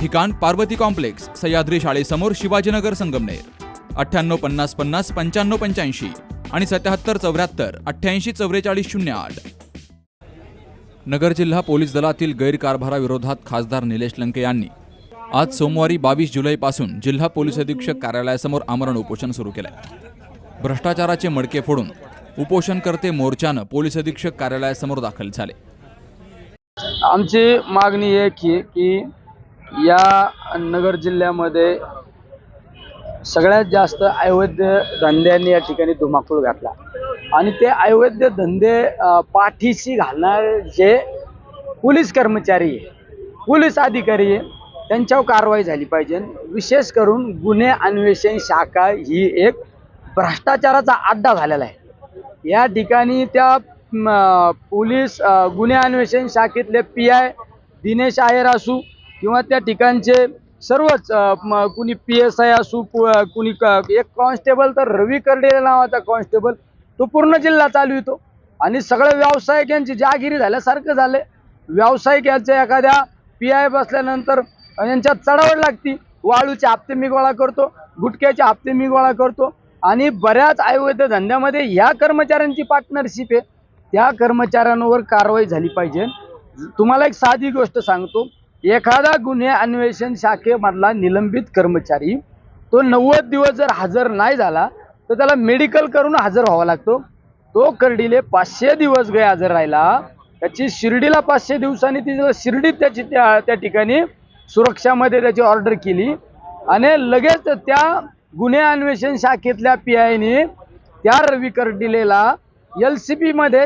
ठिकाण पार्वती कॉम्प्लेक्स सह्याद्री शाळेसमोर शिवाजीनगर संगमनेर. अठ्ठ्याण्णव पन्नास पन्नास पंच्याण्णव पंच्याऐंशी आणि सत्याहत्तर चौऱ्याहत्तर अठ्ठ्याऐंशी चौवेचाळीस शून्य आठ. नगर जिल्हा पोलीस दलातील गैरकारभाराविरोधात खासदार निलेश लंके यांनी आज सोमवारी बावीस जुलैपासून जिल्हा पोलीस अधीक्षक कार्यालयासमोर आमरण उपोषण सुरू केलं भ्रष्टाचाराचे मडके फोडून उपोषणकर्ते मोर्चानं पोलीस अधीक्षक कार्यालयासमोर दाखल झाले. आमची मागणी आहे की की या नगर जिल्ह्यामध्ये सगळ्यात जास्त अवैध धंद्यांनी या ठिकाणी धुमाकूळ घातला. आणि ते अवैध धंदे पाठीशी घालणारे जे पोलीस कर्मचारी आहे पोलीस अधिकारी त्यांच्यावर कारवाई झाली पाहिजे. विशेष करून गुन्हे अन्वेषण शाखा ही एक भ्रष्टाचाराचा अड्डा झालेला आहे. या ठिकाणी त्या पोलीस गुन्हे अन्वेषण शाखेतले पी आय दिनेश आयर असू किंवा त्या ठिकाणचे सर्वच कुणी पी एस आय असू कुणी एक कॉन्स्टेबल तर रवी कर्डे नावाचा कॉन्स्टेबल तो पूर्ण जिल्हा चालवितो आणि सगळं व्यावसायिक यांची जागिरी झाल्यासारखं झाले व्यावसायिक यांच्या एखाद्या पी आय बसल्यानंतर यांच्यात चढावड लागती. वाळूचे हप्ते मी गोळा करतो गुटख्याचे हप्ते मी गोळा करतो. आणि बऱ्याच अवैध धंद्यामध्ये ह्या कर्मचाऱ्यांची पार्टनरशिप आहे. त्या कर्मचाऱ्यांवर कारवाई झाली पाहिजे. तुम्हाला एक साधी गोष्ट सांगतो. एखादा गुन्हे अन्वेषण शाखेमधला निलंबित कर्मचारी तो नव्वद दिवस जर हजर नाही झाला तर त्याला मेडिकल करून हजर व्हावा लागतो. तो कर्डीले पाचशे दिवस गैरहजर राहिला त्याची शिर्डीला पाचशे दिवसांनी ती शिर्डीत त्याची त्या त्या ठिकाणी सुरक्षामध्ये त्याची ऑर्डर केली आणि लगेच त्या गुन्हे अन्वेषण शाखेतल्या पी आयने त्या रवी कर्डिलेला एल सी बीमध्ये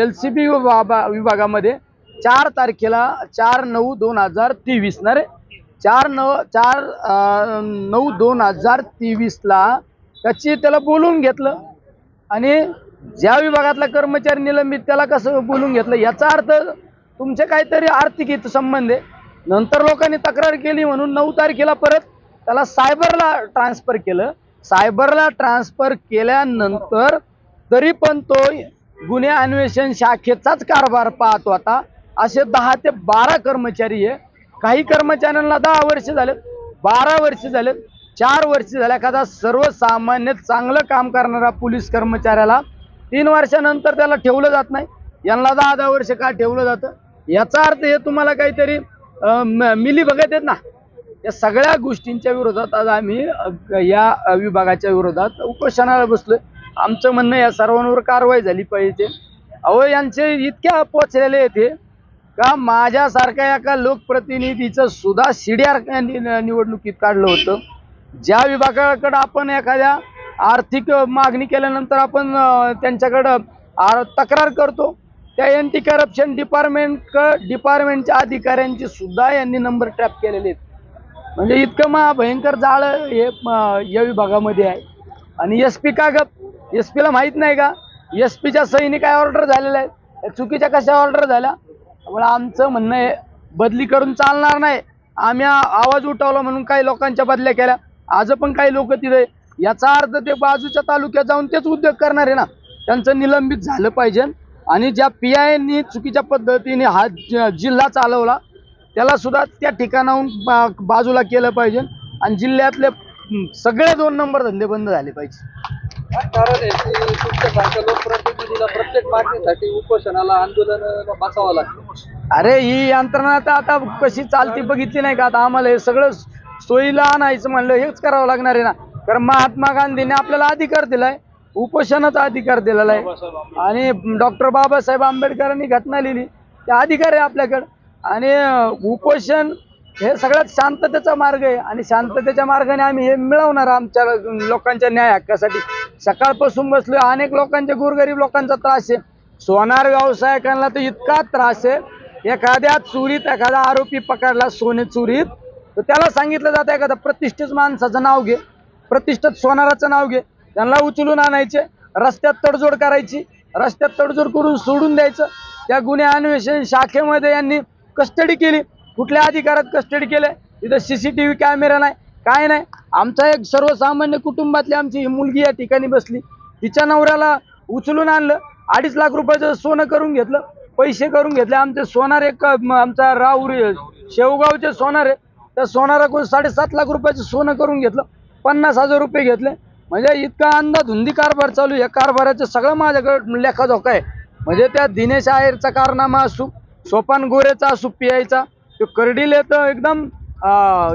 एल सी बी विभागामध्ये चार तारखेला चार नऊ दोन हजार तेवीस ना रे? चार नऊ चार नऊ दोन हजार तेवीसला त्याची त्याला बोलवून घेतलं. आणि ज्या विभागातला कर्मचारी निलंबित त्याला कसं बोलून घेतलं? याचा अर्थ तुमचे काहीतरी आर्थिक हित संबंध आहे. नंतर लोकांनी तक्रार केली म्हणून नऊ तारखेला परत त्याला सायबरला ट्रान्सफर केलं. सायबरला ट्रान्सफर केल्यानंतर तरी पण तो गुन्हे अन्वेषण शाखेचाच कारभार पाहतो आता. असे दहा ते बारा कर्मचारी आहे. काही कर्मचाऱ्यांना दहा वर्ष झालेत बारा वर्ष झालेत चार वर्ष झाले. एखादा सर्वसामान्य चांगलं काम करणारा पोलीस कर्मचाऱ्याला तीन वर्षानंतर त्याला ठेवलं जात नाही. यांना दहा दहा वर्ष का ठेवलं जातं? याचा अर्थ हे तुम्हाला काहीतरी मिली बघत आहेत ना? या सगळ्या गोष्टींच्या विरोधात आज आम्ही या विभागाच्या विरोधात उपोषणाला बसलोय. आमचं म्हणणं या सर्वांवर कारवाई झाली पाहिजे. अहो यांचे इतक्या पोचलेले येते का माझ्यासारख्या एका लोकप्रतिनिधीचं सुद्धा शिड्यार निवडणुकीत काढलं होतं. ज्या विभागाकडं आपण एखाद्या आर्थिक मागणी केल्यानंतर आपण त्यांच्याकडं आर तक्रार करतो त्या एंटी करप्शन डिपार्टमेंट डिपार्टमेंटच्या अधिकाऱ्यांची सुद्धा यांनी नंबर ट्रॅप केलेले आहेत. म्हणजे इतकं मग भयंकर जाळ हे या विभागामध्ये आहे. आणि एस पी का गप? एस पीला माहीत नाही का? एस पीच्या सहीने काय ऑर्डर झालेल्या आहेत? चुकीच्या कशा ऑर्डर झाल्या? त्यामुळे आमचं म्हणणं आहे बदली करून चालणार नाही. आम्ही आवाज उठवला म्हणून काही लोकांच्या बदल्या केल्या. आज पण काही लोक तिथे याचा अर्थ ते बाजूच्या तालुक्यात जाऊन तेच उद्योग करणार आहे ना. त्यांचं निलंबित झालं पाहिजे. आणि ज्या पी आयनी चुकीच्या पद्धतीने हा जिल्हा चालवला त्याला सुद्धा त्या ठिकाणाहून बा- बाजूला केलं पाहिजे. आणि जिल्ह्यातले सगळे दोन नंबर धंदे बंद झाले पाहिजे. लोकप्रतिनिधीला प्रत्येक मागणीसाठी उपोषणाला आंदोलन बसावं लागतं. अरे ही यंत्रणा तर आता कशी चालती बघितली नाही का? आता आम्हाला हे सगळं सोयीला आणायचं म्हणलं हेच करावं लागणार आहे ना. कारण महात्मा गांधीने आपल्याला अधिकार दिलाय उपोषणाचा अधिकार दिलेला आहे. आणि डॉक्टर बाबासाहेब आंबेडकरांनी घटना लिहिली ते अधिकार आहे आपल्याकडं. आणि उपोषण हे सगळ्यात शांततेचा मार्ग आहे. आणि शांततेच्या मार्गाने आम्ही हे मिळवणार आमच्या लोकांच्या न्याय हक्कासाठी. सकाळपासून बसलो अनेक लोकांचे गोरगरीब लोकांचा त्रास आहे. सोनार व्यावसायिकांना तर इतका त्रास आहे एखाद्या चोरीत एखादा आरोपी पकडला सोने चोरीत तर त्याला सांगितलं जातं एखादा प्रतिष्ठित माणसाचं नाव घे प्रतिष्ठित सोनाराचं नाव घे. त्यांना उचलून आणायचे रस्त्यात तडजोड करायची रस्त्यात तडजोड करून सोडून द्यायचं. त्या गुन्हे अन्वेषण शाखेमध्ये यांनी कस्टडी केली. कुठल्या अधिकारात कस्टडी केले तिथं C C T V camera नाही. काय नाही? आमचा एक सर्वसामान्य कुटुंबातली आमची ही मुलगी या ठिकाणी बसली. तिच्या नवऱ्याला उचलून आणलं. अडीच लाख रुपयाचं सोनं करून घेतलं. पैसे करून घेतले. आमचे सोनार एक आमचा राहुरी शेवगावचे सोनार आहे. त्या सोनाराकडून साडेसात लाख रुपयाचं सोनं करून घेतलं. पन्नास हजार रुपये घेतले. म्हणजे इतका अंदाधुंदी कारभार चालू या कारभाराचं सगळं माझ्याकडे लेखाजोखा आहे. म्हणजे त्या दिनेश आहेरचा कारनामा असू सोपान गोरेचा असू पियायचा तो कर्डिले तर एकदम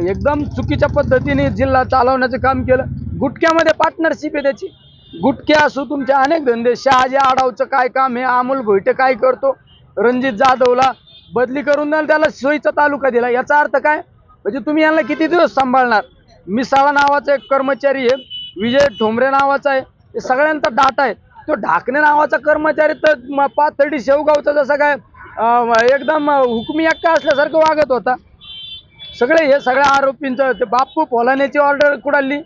एकदम चुकीच्या पद्धतीने जिल्हा चालवण्याचं काम केलं. गुटक्यामध्ये पार्टनरशिप आहे त्याची. गुटके असू तुमचे अनेक धंदे. शहाजी आडावचं काय काम हे अमोल भोईटे काय करतो? रणजित जाधवला बदली करून द्याल त्याला सोयीचा तालुका दिला. याचा अर्थ काय? म्हणजे तुम्ही यांना किती दिवस सांभाळणार? मिसाळा नावाचा एक कर्मचारी आहे विजय ठोंबरे नावाचा आहे हे सगळ्यांचा डाटा आहे. तो ढाकणे नावाचा कर्मचारी तर म- पाथर्डी शेवगावचा जसा काय एकदम हुकमी अक्का असल्यासारखं वागत होता. सगळे हे सगळ्या आरोपींचं ते बाप्पू पोलाण्याची ऑर्डर कुडाली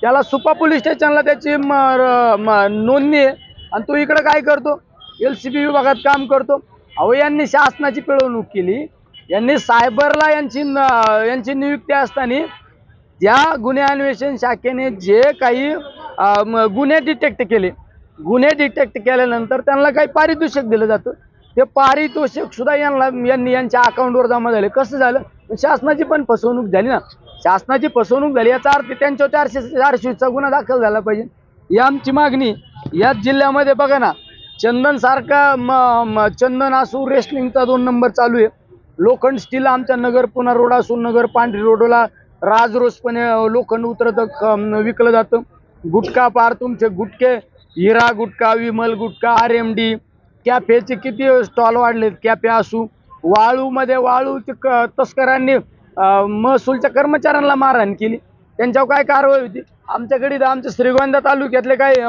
त्याला सुपा पोलीस स्टेशनला त्याची म- नोंदणी आहे. आणि तो इकडं काय करतो? एल सी बी विभागात काम करतो. अहो यांनी शासनाची पिळवणूक केली. यांनी सायबरला यांची यांची नियुक्ती असताना त्या गुन्हे अन्वेषण शाखेने जे काही गुन्हे डिटेक्ट केले. गुन्हे डिटेक्ट केल्यानंतर त्यांना काही पारितोषिक दिलं जातं. ते पारितोषिक सुद्धा यांना यांनी यांच्या अकाउंटवर जमा झाले. कसं झालं? शासनाची पण फसवणूक झाली ना. शासनाची फसवणूक झाली याचा अर्थ त्यांच्यावर चारशे चारशेचा गुन्हा दाखल झाला पाहिजे. ही आमची मागणी. याच जिल्ह्यामध्ये बघा ना चंदन सारखा म- म- चंदन असू रेसलिंगचा दोन नंबर चालू आहे. लोखंड स्टील आमच्या नगर पुणा रोड असून नगर पांढरी रोडला राजरोसपणे लोखंड उतरत विकलं जातं. गुटखा पार तुमचे गुटके Hira gutkha Vimal gutkha R M D कॅफेचे किती स्टॉल वाढलेत? कॅफे असू वाळूमध्ये वाळूचे क तस्करांनी महसूलच्या कर्मचाऱ्यांना मारहाण केली. त्यांच्यावर काय कारवाई होती? आमच्याकडे आमच्या श्रीगोंदा तालुक्यातले काही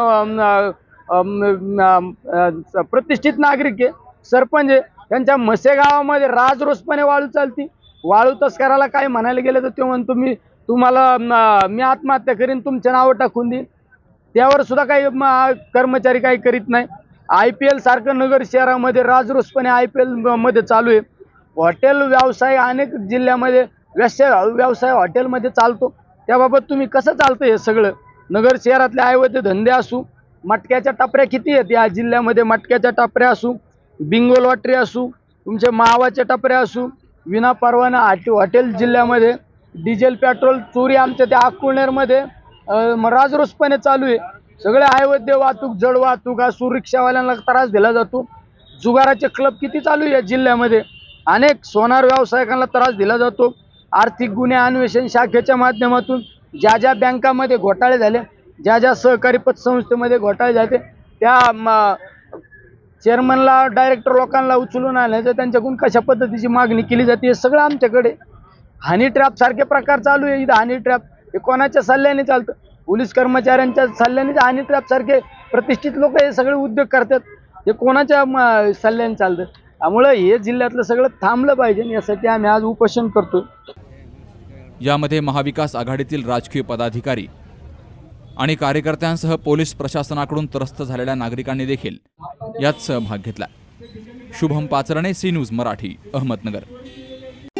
प्रतिष्ठित नागरिक आहे. सरपंच आहे. त्यांच्या मसेगावामध्ये राजरोसपणे वाळू चालती. वाळू तस्कराला काय म्हणायला गेलं तर ते म्हणतो मी तुम्हाला मी आत्महत्या करीन तुमच्या नावं टाकून देईन. त्यावर सुद्धा काही कर्मचारी काही करीत नाही. आय पी एल सारखं नगर शहरामध्ये राजरोसपणे आय पी एलमध्ये चालू आहे. हॉटेल व्यवसाय अनेक जिल्ह्यामध्ये व्यवसाय व्यवसाय हॉटेलमध्ये चालतो. त्याबाबत तुम्ही कसं चालतं हे सगळं? नगर शहरातले आयवते धंदे असू मटक्याच्या टपऱ्या किती आहेत? या जिल्ह्यामध्ये मटक्याच्या टपऱ्या असू बिंगो लॉटरी असू तुमचे मावाच्या टपऱ्या असू विना परवाना आटी हॉटेल जिल्ह्यामध्ये डिझेल पेट्रोल चोरी आमच्या त्या अकोळनेरमध्ये राजरोसपणे चालू आहे. सगळे अवैध वाहतूक जड वाहतूक असू रिक्षावाल्यांना त्रास दिला जातो. जुगाराचे क्लब किती चालू आहे या जिल्ह्यामध्ये? अनेक सोनार व्यावसायिकांना त्रास दिला जातो. आर्थिक गुन्हे अन्वेषण शाखेच्या माध्यमातून ज्या ज्या बँकामध्ये घोटाळे झाले ज्या ज्या सहकारी पतसंस्थेमध्ये घोटाळे जाते त्या चेअरमनला डायरेक्टर लोकांना उचलून आणायचं त्यांच्याकडून कशा पद्धतीची मागणी केली जाते हे सगळं आमच्याकडे हानी ट्रॅप सारखे प्रकार चालू आहे इथं हानी ट्रॅप हे कोणाच्या सल्ल्याने चालतं? पोलीस कर्मचाऱ्यांच्या सल्ल्याने हानी ट्रॅप सारखे प्रतिष्ठित लोक हे सगळे उद्योग करतात. हे कोणाच्या सल्ल्याने चालतं? त्यामुळं हे जिल्ह्यातलं सगळं थांबलं पाहिजे यासाठी आम्ही आज उपोषण करतो यामध्ये महाविकास आघाडीतील राजकीय पदाधिकारी आणि कार्यकर्त्यांसह पोलीस प्रशासनाकडून त्रस्त झालेल्या नागरिकांनी देखील यात सहभाग घेतला. Shubham Pacharne C news Marathi Ahmednagar.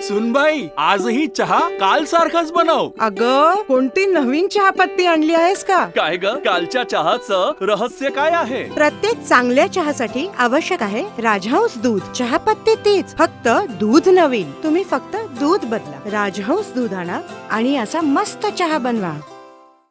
सुनबाई आजही चहा काल सारखाच बनव. अग कोणती नवीन चहापत्ती आणली आहेस का? काय ग? कालच्या चहाचं रहस्य काय आहे? प्रत्येक चांगल्या चहासाठी आवश्यक आहे राजहंस दूध. चहापत्ती तीच फक्त दूध नवीन. तुम्ही फक्त दूध बदला. राजहंस दूध आणा आणि असा मस्त चहा बनवा.